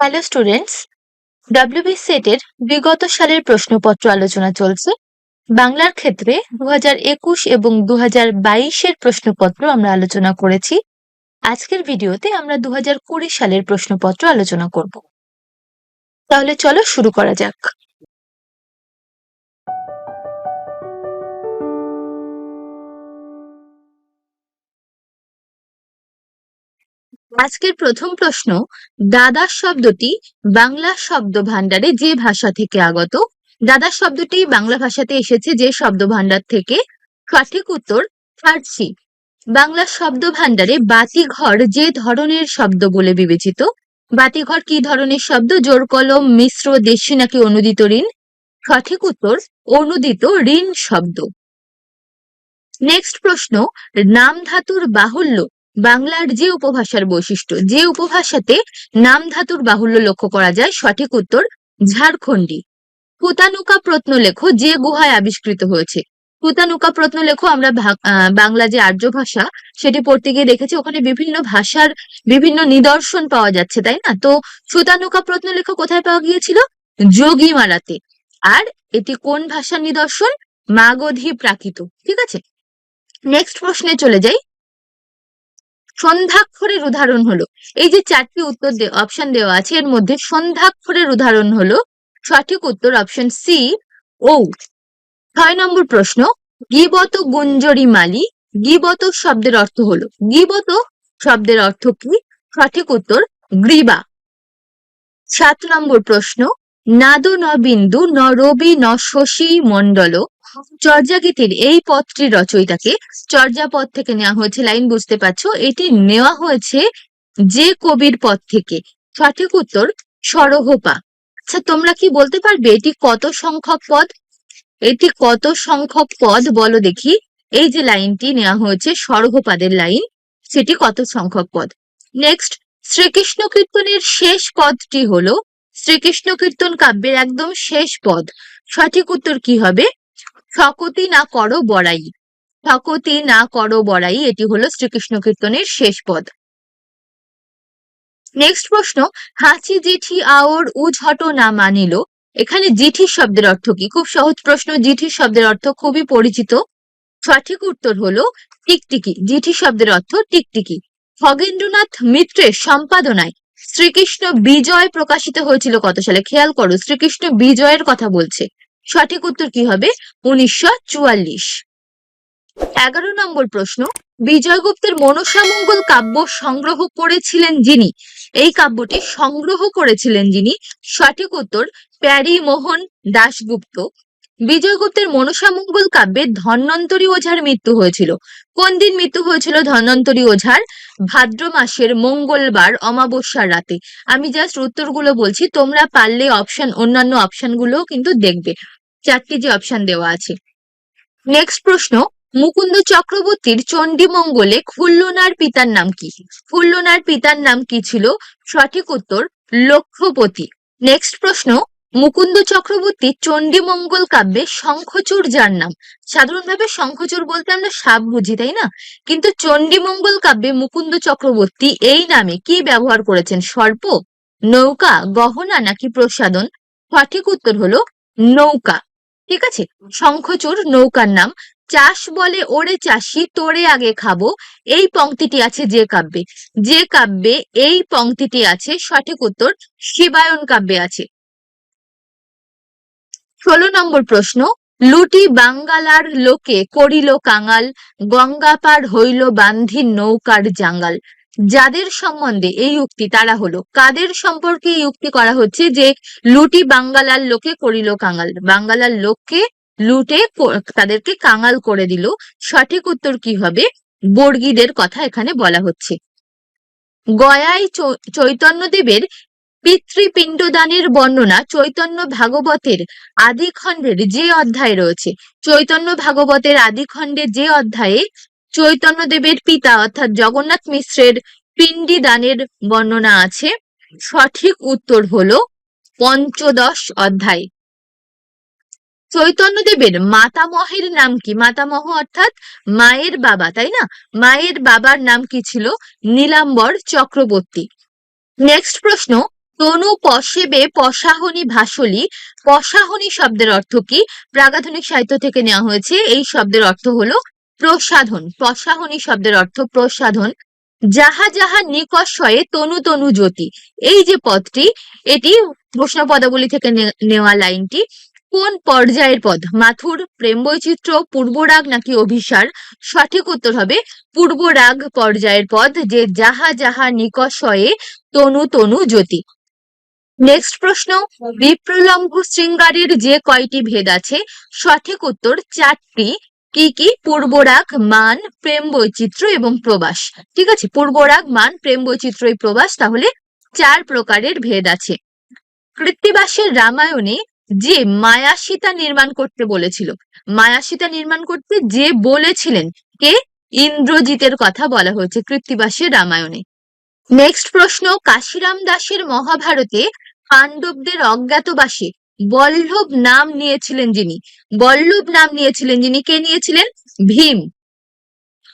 Hello students WB সেটের বিগত সালের প্রশ্নপত্র আলোচনা চলছে। বাংলার ক্ষেত্রে দু একুশ এবং দু বাইশের প্রশ্নপত্র আমরা আলোচনা করেছি। আজকের ভিডিওতে আমরা দু কুড়ি সালের প্রশ্নপত্র আলোচনা করব। তাহলে চলো শুরু করা যাক। আজকের প্রথম প্রশ্ন দাদা শব্দটি বাংলা শব্দ ভাণ্ডারে যে ভাষা থেকে আগত? দাদা শব্দটি বাংলা ভাষাতে এসেছে যে শব্দ ভাণ্ডার থেকে। সঠিক উত্তর, ফার্সি। বাংলা শব্দ ভাণ্ডারে বাতিঘর যে ধরনের শব্দ বলে বিবেচিত? বাতিঘর কি ধরনের শব্দ? জোর কলম, মিশ্র, দেশি নাকি অনুদিত ঋণ? সঠিক উত্তর, অনুদিত ঋণ শব্দ। নেক্সট প্রশ্ন নাম ধাতুর বাহুল্য বাংলার যে উপভাষার বৈশিষ্ট্য, যে উপভাষাতে নাম ধাতুর বাহুল্য লক্ষ্য করা যায়, সঠিক উত্তর ঝাড়খণ্ডী। পুতানুকা প্রত্নলেখ যে গুহায় আবিষ্কৃত হয়েছে। পুতানুকা প্রত্নলেখ আমরা বাংলা যে আর্য ভাষা, সেটি পড়তে গিয়ে দেখেছি ওখানে বিভিন্ন ভাষার বিভিন্ন নিদর্শন পাওয়া যাচ্ছে, তাই না? তো সুতানুকা প্রত্নলেখ কোথায় পাওয়া গিয়েছিল? যোগীমারাতে। আর এটি কোন ভাষার নিদর্শন? মাগধী প্রাকৃত। ঠিক আছে? নেক্সট প্রশ্নে চলে যাই। সন্ধ্যাক্ষরের উদাহরণ হলো। এই যে চারটি উত্তর অপশন দেওয়া আছে, এর মধ্যে সন্ধ্যাক্ষরের উদাহরণ হলো, সঠিক উত্তর অপশন সি ও ছয় নম্বর প্রশ্ন, গিবত গুঞ্জরি মালি, গিবত শব্দের অর্থ হলো, গিবত শব্দের অর্থ কি? সঠিক উত্তর, গ্রীবা। সাত নম্বর প্রশ্ন নাদ ন বিন্দু ন রবি ন শশী মণ্ডল চর্যাগীতির এই পদটির রচয়িতাকে চর্যাপদ থেকে নেওয়া হয়েছে। লাইন বুঝতে পারছ? এটি নেওয়া হয়েছে যে কবির পদ থেকে। সঠিক উত্তর, সরহপা। আচ্ছা তোমরা কি বলতে পারবে এটি কত সংখ্যক পদ? এটি কত সংখ্যক পদ বলো দেখি। এই যে লাইনটি নেওয়া হয়েছে, সরহপাদের লাইন, সেটি কত সংখ্যক পদ? নেক্সট, শ্রীকৃষ্ণ কীর্তনের শেষ পদটি হলো, শ্রীকৃষ্ণ কীর্তন কাব্যের একদম শেষ পদ। সঠিক উত্তর কি হবে? সকতি না করো বড়াই। সকতি না করো বড়াই, এটি হলো শ্রীকৃষ্ণ কীর্তনের শেষ পদ। নেক্সট প্রশ্ন, হাঁচি জিঠি আওর উঝট না মানিল? এখানে জিঠি শব্দের অর্থ কি? খুব সহজ প্রশ্ন, জিঠি শব্দের অর্থ খুবই পরিচিত। সঠিক উত্তর হলো টিকটিকি। জিঠি শব্দের অর্থ টিকটিকি। খগেন্দ্রনাথ মিত্রের সম্পাদনায় শ্রীকৃষ্ণ বিজয় প্রকাশিত হয়েছিল কত সালে? খেয়াল করো, শ্রীকৃষ্ণ বিজয়ের কথা বলছে। সঠিক উত্তর কি হবে? উনিশশো চুয়াল্লিশ। এগারো নম্বর প্রশ্ন, বিজয়গুপ্তের মনসামঙ্গল কাব্য সংগ্রহ করেছিলেন যিনি? এই কাব্যটি সংগ্রহ করেছিলেন যিনি। সঠিক উত্তর প্যারি মোহন দাশগুপ্ত। বিজয়গুপ্তের মনসামঙ্গল কাব্যে ধন্বন্তরী ওঝার মৃত্যু হয়েছিল। কোন দিন মৃত্যু হয়েছিল ধন্বন্তরী ওঝার? ভাদ্র মাসের মঙ্গলবার, অমাবস্যার রাতে। আমি জাস্ট উত্তরগুলো বলছি, তোমরা পারলে অপশন অন্যান্য অপশনগুলোও কিন্তু দেখবে। চারটি যে অপশন দেওয়া আছে। নেক্সট প্রশ্ন, মুকুন্দ চক্রবর্তীর চণ্ডীমঙ্গলে খুল্লনার পিতার নাম কি? খুল্লনার পিতার নাম কি ছিল? সঠিক উত্তর, লক্ষ্যপতি। নেক্সট প্রশ্ন, মুকুন্দ চক্রবর্তী চণ্ডীমঙ্গল কাব্যে শঙ্খচূড় যার নাম? সাধারণভাবে শঙ্খচূড় বলতে আমরা সাপ বুঝি, তাই না? কিন্তু চণ্ডীমঙ্গল কাব্যে মুকুন্দ চক্রবর্তী এই নামে কি ব্যবহার করেছেন? সর্প, নৌকা, গহনা নাকি প্রসাদন সঠিক উত্তর হলো নৌকা। ঠিক আছে? শঙ্খচূড় নৌকার নাম। চাষ বলে, ওরে চাষি, তোরে আগে খাব। এই পংক্তিটি আছে যে কাব্যে। যে কাব্যে এই পংক্তিটি আছে, সঠিক উত্তর শিবায়ন কাব্যে আছে। ষোলো নম্বর প্রশ্ন, লুটি বাঙ্গালার লোকে করিল কাঙাল, গঙ্গা পার হইল বান্ধির নৌকার জাঙ্গাল। যাদের সম্বন্ধে এই উক্তি তারা হলো, কাদের সম্পর্কে এই উক্তি করা হচ্ছে যে, লুটি বাঙ্গালার লোকে করিল কাঙাল, বাঙ্গালার লোককে লুটে তাদেরকে কাঙাল করে দিল। সঠিক উত্তর কি হবে? বর্গীদের কথা এখানে বলা হচ্ছে। গয়ায় চৈতন্যদেবের পিতৃপিণ্ডদানের বর্ণনা চৈতন্য ভাগবতের আদিখণ্ডের যে অধ্যায় রয়েছে, চৈতন্য ভাগবতের আদিখণ্ডে যে অধ্যায়ে চৈতন্যদেবের পিতা অর্থাৎ জগন্নাথ মিশ্রের পিণ্ডি দানের বর্ণনা আছে। সঠিক উত্তর হলো পঞ্চদশ অধ্যায়। চৈতন্যদেবের মাতামহের নাম কি? মাতামহ অর্থাৎ মায়ের বাবা, তাই না? মায়ের বাবার নাম কি ছিল? নীলাম্বর চক্রবর্তী। নেক্সট প্রশ্ন, তনু পশেবে পশাহনি ভাসলি। পশাহনি শব্দের অর্থ কি? প্রাগাধুনিক সাহিত্য থেকে নেওয়া হয়েছে। এই শব্দের অর্থ হলো প্রসাধন পশাহনি শব্দের অর্থ প্রসাধন, যাহা যাহা নিকষয়ে তনু তনু জ্যোতি। এই যে পদটি, এটি প্রশ্ন পদাবলী থেকে নেওয়া লাইনটি, কোন পর্যায়ের পদ? মাথুর প্রেম বৈচিত্র্য পূর্বরাগ নাকি অভিসার? সঠিক উত্তর হবে পূর্বরাগ পর্যায়ের পদ, যে যাহা যাহা নিকষয়ে তনু তনু জ্যোতি। নেক্সট প্রশ্ন বিপ্রলম্ব শৃঙ্গারের যে কয়টি ভেদ আছে? সঠিক উত্তর, চারটি। কি কি? পূর্বরাগ মান, প্রেম বৈচিত্র্য এবং প্রবাস। ঠিক আছে? পূর্বরাগ মান, প্রেম বৈচিত্র্য প্রবাস। তাহলে চার প্রকারের ভেদ আছে। কৃত্তিবাসের রামায়ণে যে মায়া সীতা নির্মাণ করতে বলেছিল, মায়া সীতা নির্মাণ করতে যে বলেছিলেন, কে? ইন্দ্রজিতের কথা বলা হয়েছে কৃত্তিবাসের রামায়ণে। নেক্সট প্রশ্ন, কাশিরাম দাসের মহাভারতে পাণ্ডবদের অজ্ঞাতবাসে বল্লভ নাম নিয়েছিলেন যিনি। বল্লভ নাম নিয়েছিলেন যিনি, কে নিয়েছিলেন? ভীম।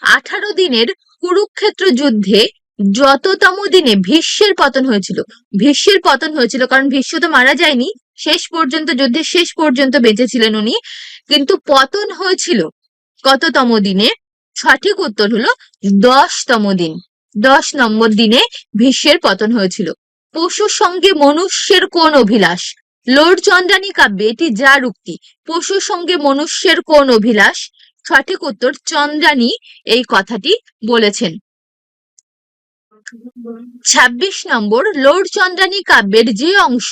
আঠারো দিনের কুরুক্ষেত্র যুদ্ধে যততম দিনে ভীষ্মের পতন হয়েছিল। ভীষ্মের পতন হয়েছিল কারণ ভীষ্ম তো মারা যায়নি। শেষ পর্যন্ত যুদ্ধের শেষ পর্যন্ত বেঁচেছিলেন উনি। কিন্তু পতন হয়েছিল কততম দিনে? সঠিক উত্তর হলো দশতম দিন। দশ নম্বর দিনে ভীষ্মের পতন হয়েছিল। পশুর সঙ্গে মনুষ্যের কোন অভিলাষ? লোড চন্দ্রানী কাব্যে এটি যার উক্তি? পশুর সঙ্গে মনুষ্যের কোন অভিলাষ? সঠিক উত্তর, চন্দ্রানী এই কথাটি বলেছেন। ছাব্বিশ নম্বর লোড চন্দ্রানী কাব্যের যে অংশ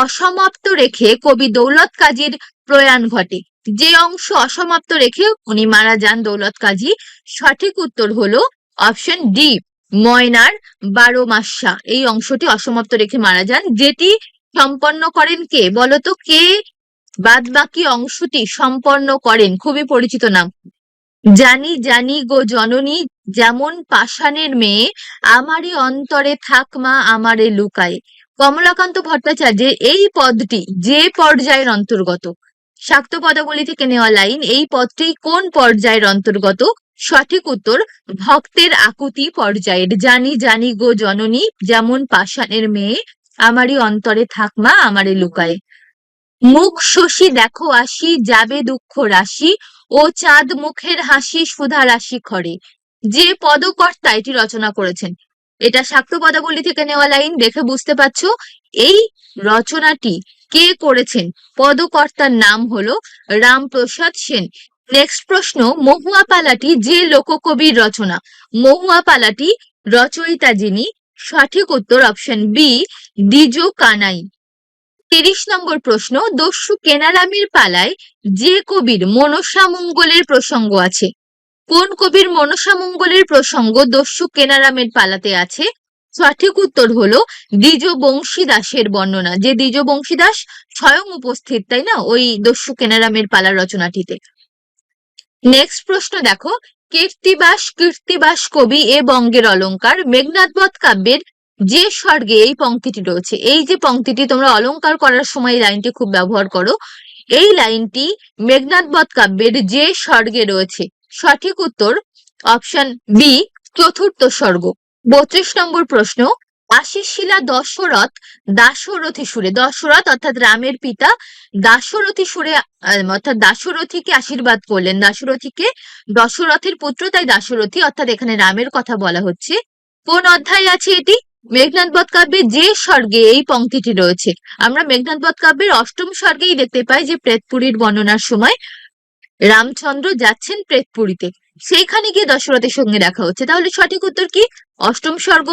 অসমাপ্ত রেখে কবি দৌলত কাজীর প্রয়াণ ঘটে। যে অংশ অসমাপ্ত রেখে উনি মারা যান দৌলত কাজী, সঠিক উত্তর হলো অপশন ডি, ময়নার বারো মাসা। এই অংশটি অসমাপ্ত রেখে মারা যান, যেটি সম্পন্ন করেন কে? বলতো কে? বাদ বাকি অংশটি সম্পন্ন করেন, খুবই পরিচিত নাম। জানি জানি গো জননী, যেমন পাষাণের মেয়ে, আমারই অন্তরে থাক মা, আমারে লুকায়। কমলাকান্ত ভট্টাচার্যের এই পদটি যে পর্যায়ের অন্তর্গত? শাক্ত পদাবলী থেকে নেওয়া লাইন, এই পদটি কোন পর্যায়ের অন্তর্গত? সঠিক উত্তর, ভক্তের আকুতি পর্যায়ের। জানি জানি গো জননী, যেমন পাষাণের মেয়ে আমারই অন্তরে থাক মা, আমারে লুকায়। মুখ শশী দেখো আসি, যাবে দুঃখ রাশি, ও চাঁদ মুখের হাসি সুধা রাশি খরে যে পদকর্তা এটি রচনা করেছেন, এটা শাক্ত পদাবলী থেকে নেওয়া লাইন, দেখে বুঝতে পারছ? এই রচনাটি কে করেছেন? পদকর্তার নাম হলো রামপ্রসাদ সেন। নেক্সট প্রশ্ন, মহুয়া পালাটি যে লোককবির রচনা? মহুয়া পালাটি রচয়িতা যিনি সঠিক উত্তর অপশন বি দ্বিজ কানাই। তিরিশ নম্বর প্রশ্ন, দস্যু কেনারামের পালায় যে কবির মনসা মঙ্গলের প্রসঙ্গ আছে? কোন কবির মনসা মঙ্গলের প্রসঙ্গ দস্যু কেনারামের পালাতে আছে? সঠিক উত্তর হলো দ্বিজ বংশী দাসের বর্ণনা। যে দ্বিজ বংশী দাস স্বয়ং উপস্থিত, তাই না? ওই দস্যু কেনারামের পালা রচনাটিতে। নেক্সট প্রশ্ন দেখো কীর্তিবাস কীর্তিবাস কবি এ বঙ্গের অলংকার মেঘনাথবধ কাব্যের যে স্বর্গে এই পংক্তিটি রয়েছে। এই যে পংক্তিটি তোমরা অলঙ্কার করার সময় লাইনটি খুব ব্যবহার করো। এই লাইনটি মেঘনাথবধ কাব্যের যে স্বর্গে রয়েছে। সঠিক উত্তর অপশন বি, চতুর্থ স্বর্গ। বত্রিশ নম্বর প্রশ্ন আশিস শিলা দশরথ দাশরথী সুরে, দশরথ অর্থাৎ রামের পিতা দাশরথী সুরে অর্থাৎ দাশরথীকে আশীর্বাদ করলেন। দাশরথীকে দশরথের পুত্র, তাই দাশরথী অর্থাৎ এখানে রামের কথা বলা হচ্ছে। কোন অধ্যায় আছে এটি? মেঘনাথ বধ কাব্যে যে স্বর্গে এই পংক্তিটি রয়েছে। আমরা মেঘনাথ বধ কাব্যের অষ্টম স্বর্গেই দেখতে পাই যে প্রেতপুরীর বর্ণনার সময় রামচন্দ্র যাচ্ছেন প্রেতপুরীতে। সেইখানে গিয়ে দশরথের সঙ্গে দেখা হচ্ছে। তাহলে সঠিক উত্তর কি? অষ্টম স্বর্গ।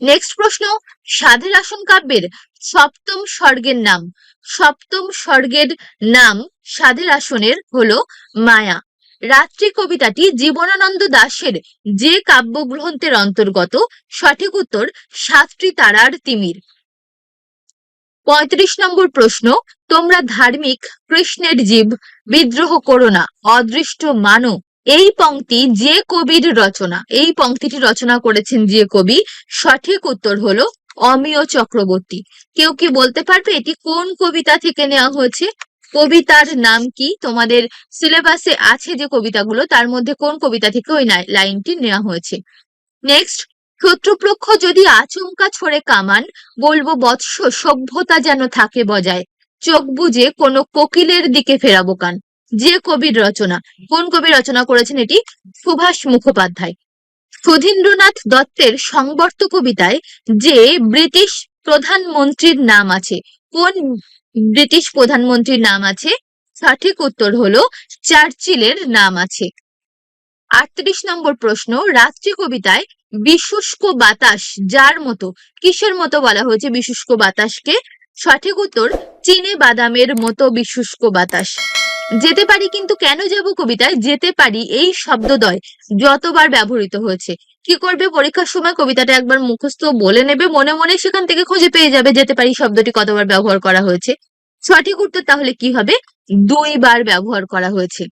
নেক্সট প্রশ্ন সাধের আসন কাব্যের সপ্তম স্বর্গের নাম। সপ্তম স্বর্গের নাম সাধের আসনের হলো মায়া। রাত্রি কবিতাটি জীবনানন্দ দাশের যে কাব্যগ্রন্থের অন্তর্গত, সঠিক উত্তর সাতটি তারার তিমির। পঁয়ত্রিশ নম্বর প্রশ্ন, তোমরা ধার্মিক কৃষ্ণের জীব, বিদ্রোহ করো না, অদৃষ্ট মানো এই পংক্তি যে কবির রচনা, এই পংক্তিটি রচনা করেছেন যে কবি, সঠিক উত্তর হলো অমিয় চক্রবর্তী। কেউ কি বলতে পারবে এটি কোন কবিতা থেকে নেওয়া হয়েছে? কবিতার নাম কি? তোমাদের সিলেবাসে আছে যে কবিতাগুলো, তার মধ্যে কোন কবিতা থেকে ওই লাইনটি নেওয়া হয়েছে? নেক্সট শত্রুপক্ষ যদি আচমকা ছড়ে কামান, বলব বৎস সভ্যতা যেন থাকে বজায়। চোখ বুজে কোনো কোকিলের দিকে ফেরাবো কান। যে কবির রচনা, কোন কবি রচনা করেছেন এটি? সুভাষ মুখোপাধ্যায়। সুধীন্দ্রনাথ দত্তের সংবর্ত কবিতায় যে ব্রিটিশ প্রধানমন্ত্রীর নাম আছে, কোন ব্রিটিশ প্রধানমন্ত্রীর নাম আছে? সঠিক উত্তর হলো চার্চিলের নাম আছে। আটত্রিশ নম্বর প্রশ্ন, রাত্রি কবিতায় বিশুষ্ক বাতাস যার মতো, কিসের মতো বলা হয়েছে বিশুষ্ক বাতাসকে? সঠিক উত্তর, চিনে বাদামের মতো বিশুষ্ক বাতাস। যেতে পারি কিন্তু কেন যাব কবিতায়? যেতে পারি এই শব্দদ্বয় যতবার ব্যবহৃত হয়েছে। কি করবে পরীক্ষার সময়? কবিতাটা একবার মুখস্থ বলে নেবে, মনে মনে সেখান থেকে খুঁজে পেয়ে যাবে যেতে পারি শব্দটি কতবার ব্যবহার করা হয়েছে। সঠিক উত্তর তাহলে কি হবে? দুইবার ব্যবহার করা হয়েছে।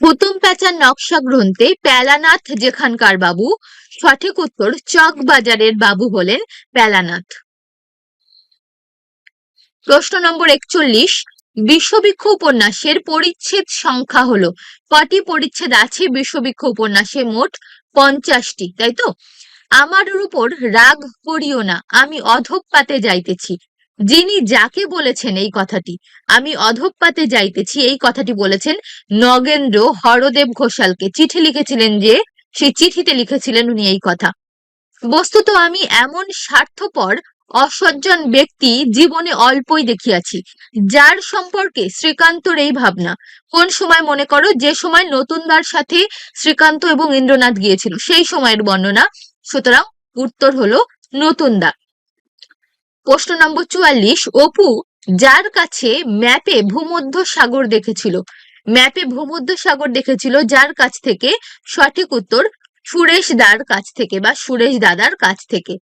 হুতুম প্যাঁচার নকশা গ্রন্থে প্যালানাথ যেখানকার বাবু, সঠিক উত্তর চক বাজারের বাবু হলেন প্যালানাথ। প্রশ্ন নম্বর একচল্লিশ বিশ্ববৃক্ষ উপন্যাসের পরিচ্ছেদ সংখ্যা হলো, কটি পরিচ্ছেদ আছে বিশ্ববৃক্ষ উপন্যাসে? মোট পঞ্চাশটি, তাই তো? আমার উপর রাগ করিও না, আমি অধঃপাতে যাইতেছি। যিনি যাকে বলেছেন এই কথাটি, আমি অধঃপাতে যাইতেছি, এই কথাটি বলেছেন নগেন্দ্র হরদেব ঘোষালকে। চিঠি লিখেছিলেন যে, সেই চিঠিতে লিখেছিলেন উনি এই কথা। বস্তুত আমি এমন স্বার্থপর অসজ্জন ব্যক্তি জীবনে অল্পই দেখিয়াছি। যার সম্পর্কে শ্রীকান্তর এই ভাবনা। কোন সময় মনে করো যে সময় নতুনবার সাথে শ্রীকান্ত এবং ইন্দ্রনাথ গিয়েছিল, সেই সময়ের বর্ণনা। সুতরাং উত্তর হলো নতুনদা। প্রশ্ন নম্বর চুয়াল্লিশ, অপু যার কাছে ম্যাপে ভূমধ্য সাগর দেখেছিল? ম্যাপে ভূমধ্য সাগর দেখেছিল যার কাছ থেকে? সঠিক উত্তর সুরেশ দার কাছ থেকে বা সুরেশ দাদার কাছ থেকে।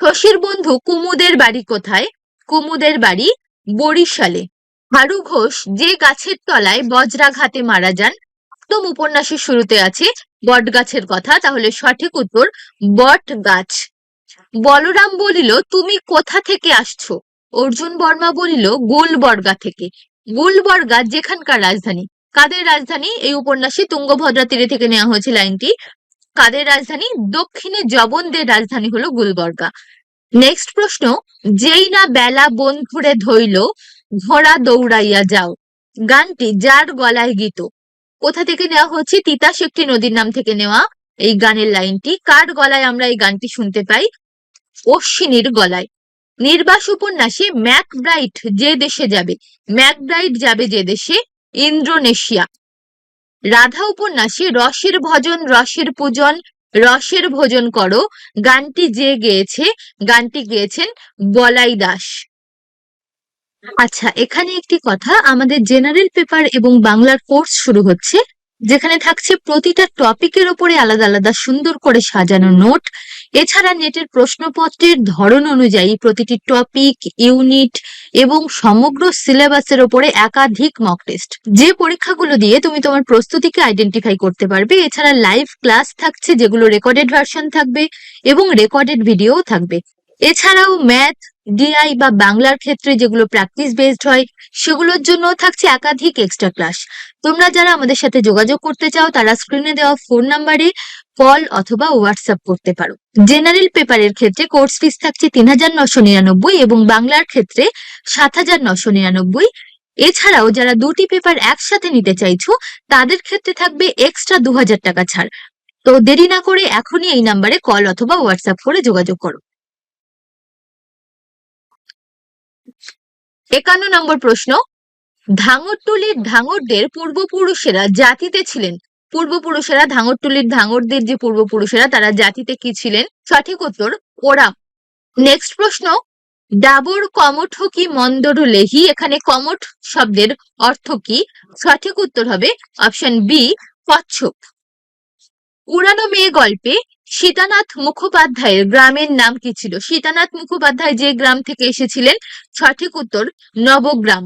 শশীর বন্ধু কুমুদের বাড়ি কোথায়? কুমুদের বাড়ি বরিশালে। হারু ঘোষ যে গাছের তলায় বজ্রাঘাতে মারা যান। প্রথম উপন্যাসের শুরুতে আছে বট গাছের কথা, তাহলে সঠিক উত্তর বট গাছ বলরাম বলিল, তুমি কোথা থেকে আসছো? অর্জুন বর্মা বলিল, গোলবর্গা থেকে। গোলবর্গা যেখানকার রাজধানী। কাদের রাজধানী? এই উপন্যাসে তুঙ্গভদ্রা তীরে থেকে নেওয়া হয়েছে লাইনটি। কাদের রাজধানী? দক্ষিণে জবনদের রাজধানী হলো গুলবর্গা। নেক্সট প্রশ্ন, যেই না বেলা বন বন্ধুরে ধইল, ঘোড়া দৌড়াইয়া যাও। গানটি যার গলায় গীত? কোথা থেকে নেওয়া হচ্ছে তিতাস একটি নদীর নাম থেকে নেওয়া এই গানের লাইনটি। কার গলায় আমরা এই গানটি শুনতে পাই? অশ্বিনীর গলায়। নির্বাস উপন্যাসে ম্যাকব্রাইট যে দেশে যাবে? ম্যাকব্রাইট যাবে যে দেশে? ইন্দ্রোনেশিয়া রাধা উপন্যাসে রসের ভজন, রসের পূজন, রসের ভোজন করো। গানটি যে গেয়েছে, গানটি গেয়েছেন বলাই দাস। আচ্ছা এখানে একটি কথা, আমাদের জেনারেল পেপার এবং বাংলার কোর্স শুরু হচ্ছে। যেখানে থাকছে প্রতিটা টপিকের ওপরে আলাদা আলাদা সুন্দর করে সাজানো নোট। এছাড়া নেটের প্রশ্নপত্রের ধরন অনুযায়ী প্রতিটি টপিক, ইউনিট এবং সমগ্র সিলেবাসের ওপরে একাধিক মক টেস্ট যে পরীক্ষাগুলো দিয়ে তুমি তোমার প্রস্তুতিকে আইডেন্টিফাই করতে পারবে, এছাড়া লাইভ ক্লাস থাকছে যেগুলো রেকর্ডেড ভার্সন থাকবে এবং রেকর্ডেড ভিডিও থাকবে। এছাড়াও ম্যাথ ডিআই বা বাংলার ক্ষেত্রে যেগুলো প্র্যাকটিস বেসড হয়, সেগুলোর জন্য থাকছে একাধিক এক্সট্রা ক্লাস তোমরা যারা আমাদের সাথে যোগাযোগ করতে চাও, তারা স্ক্রিনে দেওয়া ফোন নাম্বারে কল অথবা হোয়াটসঅ্যাপ করতে পারো। জেনারেল পেপারের ক্ষেত্রে কোর্স ফিস থাকছে তিন হাজার নশো নিরানব্বই এবং বাংলার ক্ষেত্রে সাত হাজার নশো নিরানব্বই। এছাড়াও যারা দুটি পেপার একসাথে নিতে চাইছো, তাদের ক্ষেত্রে থাকবে এক্সট্রা দু হাজার টাকা ছাড়। তো দেরি না করে এখনই এই নাম্বারে কল অথবা হোয়াটসঅ্যাপ করে যোগাযোগ করো। একান্ন নম্বর প্রশ্ন। ধাঙরটুলির ধাঙরদের পূর্বপুরুষেরা জাতিতে ছিলেন। পূর্বপুরুষেরা ধাঙরটুলির ধাঙরদের যে পূর্বপুরুষেরা, তারা জাতিতে কি ছিলেন? সঠিক উত্তর ওরা নেক্সট প্রশ্ন, ডাবর কমঠ কি মন্দর লেহি? এখানে কমঠ শব্দের অর্থ কি? সঠিক উত্তর হবে অপশন বি, কচ্ছপ। উড়ানো মেয়ে গল্পে সীতানাথ মুখোপাধ্যায়ের গ্রামের নাম কি ছিল? সীতানাথ মুখোপাধ্যায় যে গ্রাম থেকে এসেছিলেন, সঠিক উত্তর নবগ্রাম।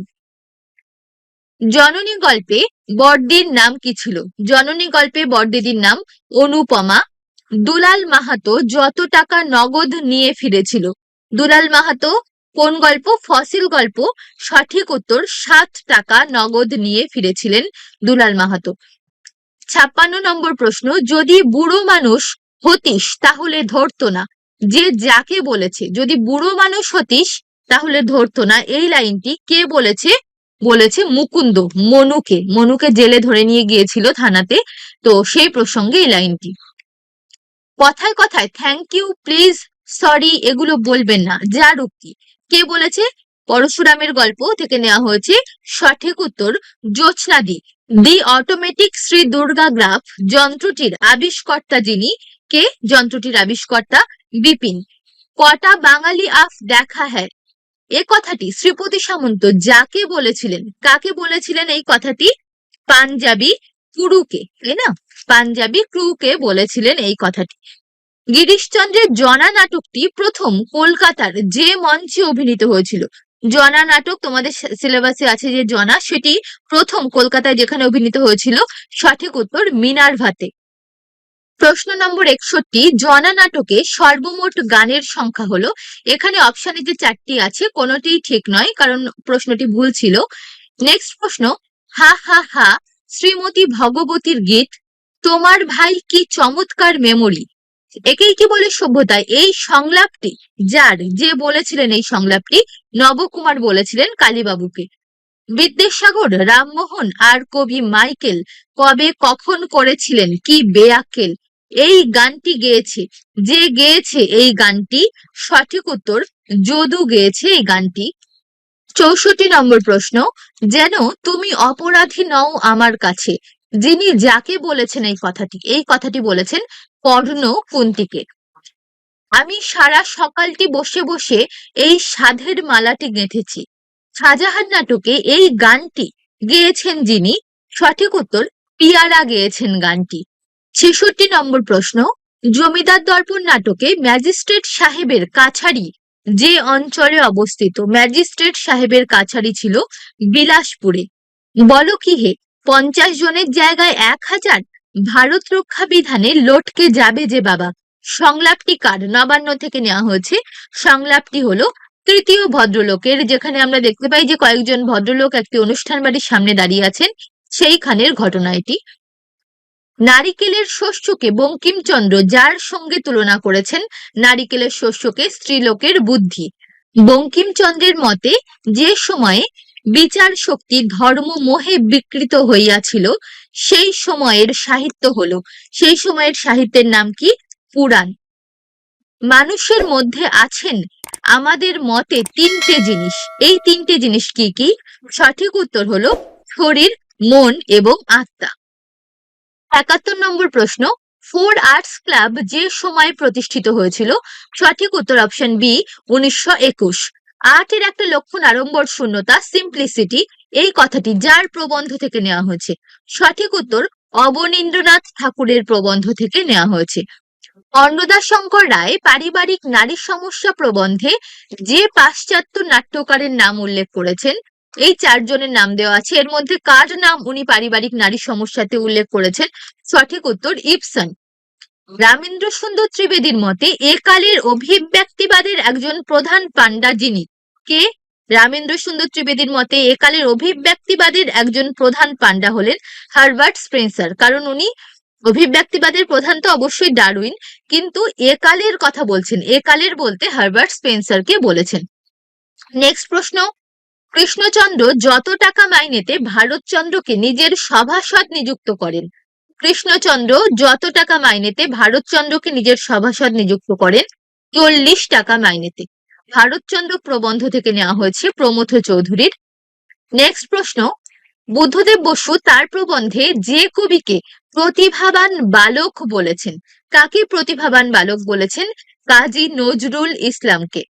জননী গল্পে বড়দির নাম কি ছিল? জননী গল্পে বড়দিদির নাম অনুপমা। দুলাল মাহাতো যত টাকা নগদ নিয়ে ফিরেছিল। দুলাল মাহাতো কোন গল্প? ফসিল গল্প। সঠিক উত্তর, সাত টাকা নগদ নিয়ে ফিরেছিলেন দুলাল মাহাতো। ছাপ্পান্ন নম্বর প্রশ্ন, যদি বুড়ো মানুষ হতিস তাহলে ধরতো না। যে যাকে বলেছে, যদি বুড়ো মানুষ হতিস তাহলে ধরতো না। এই লাইনটি কে বলেছে? বলেছে মুকুন্দ, মনুকে। মনুকে জেলে ধরে নিয়ে গিয়েছিল থানাতে। তো সেই প্রসঙ্গে এই লাইনটি। কথায় কথায় থ্যাংক ইউ প্লিজ সরি এগুলো বলবেন না। যার উক্তি কে বলেছে? পরশুরামের গল্প থেকে নেওয়া হয়েছে সঠিক উত্তর জ্যোৎস্নাদি। The automatic Shri Durga graph যন্ত্রটির আবিষ্কর্তা যিনি কে? যন্ত্রটির আবিষ্কর্তা বিপিন। কটা বাঙালি আফ দেখা হ্যায়? এ কথাটি শ্রীপতি সামন্ত যাকে বলেছিলেন, কাকে বলেছিলেন এই কথাটি? পাঞ্জাবি ক্রুকে, তাই না? পাঞ্জাবি ক্রুকে বলেছিলেন এই কথাটি। গিরিশচন্দ্রের জনা নাটকটি প্রথম কলকাতার যে মঞ্চে অভিনীত হয়েছিল। জনা নাটক তোমাদের সিলেবাসে আছে যে জনা, সেটি প্রথম কলকাতায় যেখানে অভিনীত হয়েছিল, সঠিক উত্তর মিনারভাতে। প্রশ্ন নম্বর একষট্টি জনা নাটকে সর্বমোট গানের সংখ্যা হলো। এখানে অপশানে যে চারটি আছে, কোনোটিই ঠিক নয়, কারণ প্রশ্নটি ভুল ছিল। নেক্সট প্রশ্ন, হা হা হা, শ্রীমতী ভগবতীর গীত, তোমার ভাই কি চমৎকার মেমোরি? একেই কি বলে সভ্যতা? এই সংলাপটি, যার, যে বলেছিলেন এই সংলাপটি, নবকুমার বলেছিলেন কালীবাবুকে। বিদ্যাসাগর রামমোহন আর কবি মাইকেল কবে কখন করেছিলেন? কি বেয়াক্কেল? এই গানটি গেয়েছে। যে গেয়েছে এই গানটি, সঠিক উত্তর যদু গেয়েছে এই গানটি। চৌষট্টি নম্বর প্রশ্ন, যেন তুমি অপরাধী নও আমার কাছে। যিনি যাকে বলেছেন এই কথাটি এই কথাটি বলেছেন কর্ণ কুন্তিকে আমি সারা সকালটি বসে বসে এই সাধের মালাটি গেঁথেছি। শাহজাহান নাটকে এই গানটি গেয়েছেন যিনি, সঠিক উত্তর পিয়ারা গেয়েছেন গানটি। ছেষট্টি নম্বর প্রশ্ন, জমিদার দর্পণ নাটকে ম্যাজিস্ট্রেট সাহেবের কাছারি যে অঞ্চলে অবস্থিত ম্যাজিস্ট্রেট সাহেবের কাছারি ছিল বিলাসপুরে। বলো কি হে, পঞ্চাশ জনের জায়গায় এক হাজার? ভারত রক্ষা বিধানে লটকে যাবে যে বাবা। সংলাপটি কার? নবান্ন থেকে নেওয়া হয়েছে। সংলাপটি হলো তৃতীয় ভদ্রলোকের, যেখানে আমরা দেখতে পাই যে কয়েকজন ভদ্রলোক একটি অনুষ্ঠান বাড়ির সামনে দাঁড়িয়ে আছেন। সেইখানের ঘটনা এটি। নারিকেলের শস্যকে বঙ্কিমচন্দ্র যার সঙ্গে তুলনা করেছেন, নারিকেলের শস্যকে স্ত্রীলোকের বুদ্ধি। বঙ্কিমচন্দ্রের মতে, যে সময়ে বিচার শক্তি ধর্ম মোহে বিকৃত হইয়াছিল, সেই সময়ের সাহিত্য হলো। সেই সময়ের সাহিত্যের নাম কি? পুরাণ। মানুষের মধ্যে আছেন আমাদের মতে তিনটে জিনিস। এই তিনটে জিনিস কি কি? সঠিক উত্তর হলো শরীর, মন এবং আত্মা। একাত্তর নম্বর প্রশ্ন ফোর আর্টস ক্লাব যে সময় প্রতিষ্ঠিত হয়েছিল? সঠিক উত্তর অপশন বি উনিশশো একুশ। আর্টের একটা লক্ষণ আড়ম্বর শূন্যতা সিম্পলিসিটি এই কথাটি যার প্রবন্ধ থেকে নেওয়া হয়েছে? সঠিক উত্তর, অবনীন্দ্রনাথ ঠাকুরের প্রবন্ধ থেকে নেওয়া হয়েছে। অন্নদা শঙ্কর রায়, পারিবারিক নারী সমস্যা প্রবন্ধে যে পাশ্চাত্য নাট্যকারের নাম উল্লেখ করেছেন এই চারজনের নাম দেওয়া আছে। এর মধ্যে কার নাম উনি পারিবারিক নারী সমস্যাতে উল্লেখ করেছেন? সঠিক উত্তর, ইপসন। রামেন্দ্র সুন্দর ত্রিবেদীর মতে একালের অভিব্যক্তিবাদের একজন প্রধান পান্ডা যিনি। কে? রামেন্দ্র সুন্দর ত্রিবেদীর মতে একালের অভিব্যক্তিবাদের একজন প্রধান পান্ডা হলেন হারবার্ট স্পেন্সার। কারণ উনি অভিব্যক্তিবাদের প্রধান তো অবশ্যই ডারউইন, কিন্তু একালের কথা বলছেন। একালের বলতে হারবার্ট স্পেন্সারকে বলেছেন। নেক্সট প্রশ্ন। কৃষ্ণচন্দ্র যত টাকা মাইনেতে ভারতচন্দ্রকে নিজের সভাসদ নিযুক্ত করেন, কৃষ্ণচন্দ্র যত টাকা মাইনেতে ভারতচন্দ্রকে নিজের সভাসদ নিযুক্ত করেন, চল্লিশ টাকা মাইনেতে। ভারতচন্দ্র প্রবন্ধ থেকে নেওয়া হয়েছে প্রমথ চৌধুরীর। নেক্সট প্রশ্ন, বুদ্ধদেব বসু তার প্রবন্ধে যে কবিকে প্রতিভাবান বালক বলেছেন, কাকে প্রতিভাবান বালক বলেছেন? কাজী নজরুল ইসলামকে।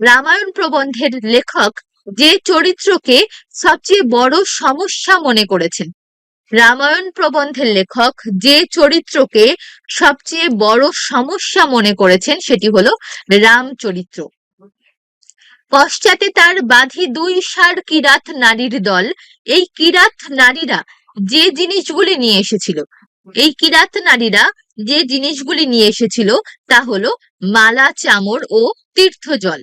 রামায়ণ প্রবন্ধের লেখক যে চরিত্রকে সবচেয়ে বড় সমস্যা মনে করেছেন। রামায়ণ প্রবন্ধের লেখক যে চরিত্রকে সবচেয়ে বড় সমস্যা মনে করেছেন সেটি হলো রামচরিত্র। পশ্চাতে তার বাধি দুই সার কিরাত নারীর দল, এই কিরাত নারীরা যে জিনিসগুলি নিয়ে এসেছিল, এই কিরাত নারীরা যে জিনিসগুলি নিয়ে এসেছিল তা হলো মালা, চামর ও তীর্থজল।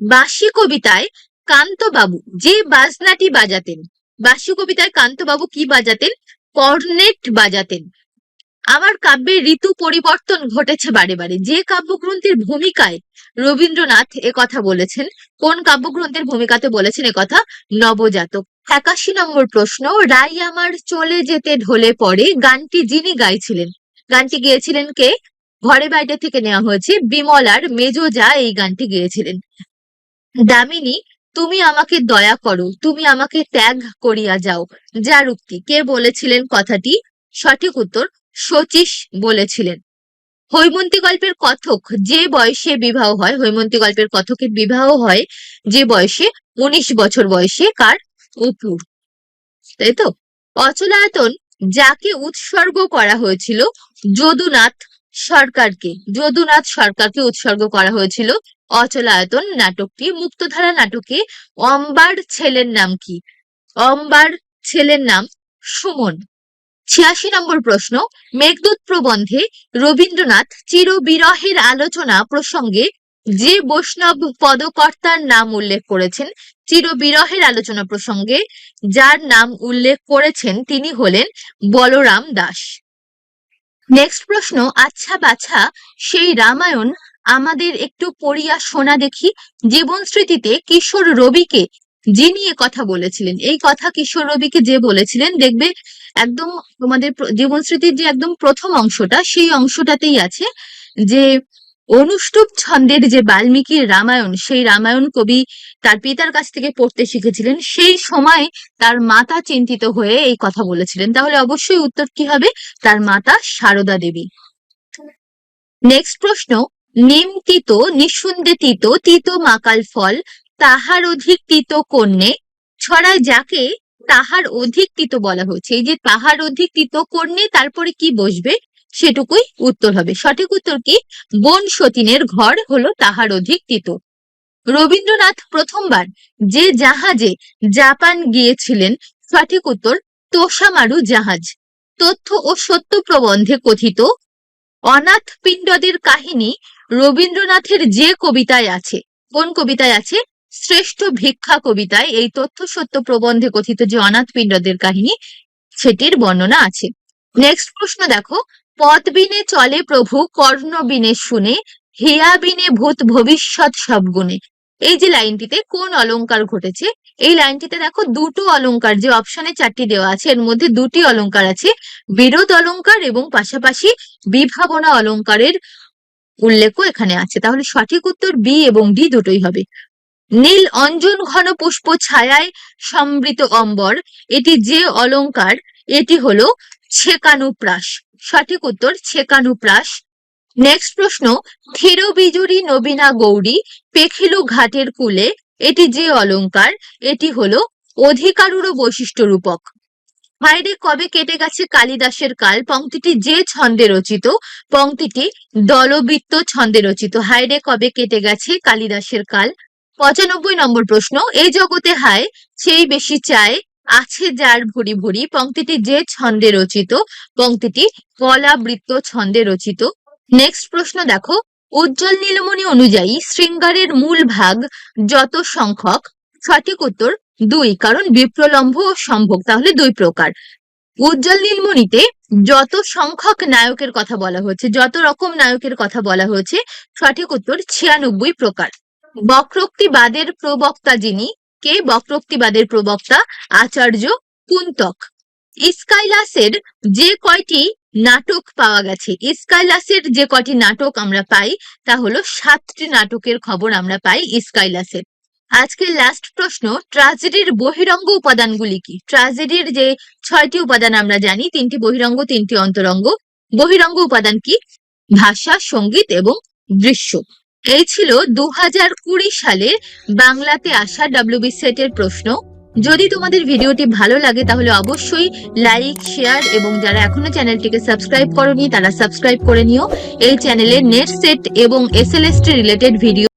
বাসি কবিতায় কান্তবাবু, যে বাজনাটি বাজাতেন। বাসি কবিতায় কান্তবাবু কি বাজাতেন? কর্নেট বাজাতেন। আমার কাব্যের ঋতু পরিবর্তন ঘটেছে বারে বারে। যে কাব্যগ্রন্থের ভূমিকায় রবীন্দ্রনাথ কথা বলেছেন, কোন কাব্যগ্রন্থের ভূমিকাতে বলেছেন কথা? নবজাতক। একাশি নম্বর প্রশ্ন, রাই আমার চলে যেতে ঢলে পড়ে, গানটি যিনি গাইছিলেন, গানটি গেয়েছিলেন কে? ঘরে বাইরে থেকে নেওয়া হয়েছে, বিমলার মেজোজা এই গানটি গেয়েছিলেন। দামিনী তুমি আমাকে দয়া করো, তুমি আমাকে ত্যাগ করিয়া যাও। যার উক্তি কে বলেছিলেন কথাটি? সঠিক উত্তর, শচীশ বলেছিলেন। হৈমন্তী গল্পের কথক, যে বয়সে বিবাহ হয়, হৈমন্তী গল্পের কথকের বিবাহ হয় যে বয়সে, উনিশ বছর বয়সে কার অপুর। তাই তো অচলায়তন, যাকে উৎসর্গ করা হয়েছিল, যদুনাথ সরকারকে, যদুনাথ সরকারকে উৎসর্গ করা হয়েছিল। অচলায়তন নাটকটি, মুক্তধারা নাটকে অম্বার ছেলের নাম কি? অম্বার ছেলের নাম সুমন। ছিয়াশি নম্বর প্রশ্ন, মেঘদূত প্রবন্ধে রবীন্দ্রনাথ চিরবিরহের আলোচনা প্রসঙ্গে যে বৈষ্ণব পদকর্তার নাম উল্লেখ করেছেন, চিরবিরহের আলোচনা প্রসঙ্গে যার নাম উল্লেখ করেছেন তিনি হলেন বলরাম দাস। নেক্সট প্রশ্ন আচ্ছা বাছা, সেই রামায়ণ আমাদের একটু পড়িয়া শোনা দেখি। জীবন স্মৃতিতে কিশোর রবিকে যিনি এ কথা বলেছিলেন, এই কথা কিশোর রবিকে যে বলেছিলেন, দেখবে একদম তোমাদের জীবন স্মৃতির যে একদম প্রথম অংশটা, সেই অংশটাতেই আছে যে অনুষ্টুপ ছন্দের যে বাল্মীকির রামায়ণ, সেই রামায়ণ কবি তার পিতার কাছ থেকে পড়তে শিখেছিলেন, সেই সময় তার মাতা চিন্তিত হয়ে এই কথা বলেছিলেন। তাহলে অবশ্যই উত্তর কি হবে? তার মাতা সারদা দেবী। নেক্সট প্রশ্ন, নিম তিতো নিঃসন্দেহ তিতো, তিত মাকাল ফল, তাহার অধিক তিতো কন্যে? ছড়ায় যাকে তাহার অধিক তিতো বলা হয়েছে। এই যে তাহার অধিক তিতো কন্যে, তারপরে কি বসবে? সেটুকুই উত্তর হবে। সঠিক উত্তর কি? বন সতীনের ঘর হলো তাহার অধিক তিতো। রবীন্দ্রনাথ প্রথমবার যে জাহাজে জাপান গিয়েছিলেন, সঠিক উত্তর তোষামারু জাহাজ। তথ্য ও সত্য প্রবন্ধে কথিত, অনাথ পিণ্ডদের কাহিনী রবীন্দ্রনাথের যে কবিতায় আছে, কোন কবিতায় আছে? শ্রেষ্ঠ ভিক্ষা কবিতায় এই তথ্য, সত্য প্রবন্ধে কথিত যে অনাথ পিণ্ডদের কাহিনী, সেটির বর্ণনা আছে। নেক্সট প্রশ্ন দেখো। পদ বিনে চলে প্রভু কর্ণ বিনে শুনে হেয়া বিনে ভূত ভবিষ্যৎ সব গুণে। এই যে লাইনটিতে কোন অলংকার ঘটেছে? এই লাইনটিতে দেখো দুটো অলংকার, যে অপশনে চারটি দেওয়া আছে, এর মধ্যে দুটি অলঙ্কার আছে, বিরোধ অলঙ্কার এবং পাশাপাশি বিভাবনা অলংকারের উল্লেখও এখানে আছে। তাহলে সঠিক উত্তর বি এবং ডি দুটোই হবে। নীল অঞ্জন ঘন পুষ্প ছায়ায় সমৃত অম্বর, এটি যে অলঙ্কার এটি হলো ছেকানুপ্রাস। সঠিক উত্তর ছেকানুপ্রাস নেক্সট প্রশ্ন থির বিজুরি নবীনা গৌরী পেখিলু ঘাটের কুলে, এটি যে অলঙ্কার এটি হলো অধিকারুরও বৈশিষ্ট্য রূপক। হায়রে কবে কেটে গেছে কালিদাসের কাল? পংক্তিটি যে ছন্দে রচিত, পংক্তিটি দলবৃত্ত ছন্দে রচিত। হায়রে কবে কেটে গেছে কালিদাসের কাল? পঁচানব্বই নম্বর প্রশ্ন এই জগতে হায়, সেই বেশি চায় আছে যার ভুরি ভুরি। পংক্তিটি যে ছন্দে রচিত, পংক্তিটি কলাবৃত্ত ছন্দে রচিত। নেক্সট প্রশ্ন দেখো। উজ্জ্বল নীলমণি অনুযায়ী শৃঙ্গারের মূল ভাগ যত সংখ্যক? সঠিক উত্তর, দুই, কারণ বিপ্রলম্ভ ও সম্ভোগ, তাহলে দুই প্রকার। উজ্জ্বল নীলমণিতে যত সংখ্যক নায়কের কথা বলা হয়েছে যত রকম নায়কের কথা বলা হয়েছে সঠিক উত্তর ছিয়ানব্বই প্রকার। বক্রোক্তিবাদের প্রবক্তা যিনি কে বক্রোক্তিবাদের প্রবক্তা আচার্য কুন্তক? ইস্কাইলাসের যে কয়টি নাটক পাওয়া গেছে ইস্কাইলাসের যে কয়টি নাটক আমরা পাই, তা হলো সাতটি নাটকের খবর আমরা পাই ইস্কাইলাসের আজকের লাস্ট প্রশ্ন ট্রাজেডির বহিরঙ্গ উপাদানগুলি কি? ট্রাজেডির যে ছয়টি উপাদান আমরা জানি, তিনটি বহিরঙ্গ, তিনটি অন্তরঙ্গ, বহিরঙ্গ উপাদান কি? ভাষা, সংগীত এবং দৃশ্য। এই ছিল দু হাজার কুড়ি সালে বাংলাতে আসা ডাব্লিউবি সেটের প্রশ্ন। যদি তোমাদের ভিডিওটি ভালো লাগে, তাহলে অবশ্যই লাইক শেয়ার এবং যারা এখনও চ্যানেলটিকে সাবস্ক্রাইব করনি, তারা সাবস্ক্রাইব করে নিও। এই চ্যানেলে নেট সেট এবং এসএলএসটি রিলেটেড ভিডিও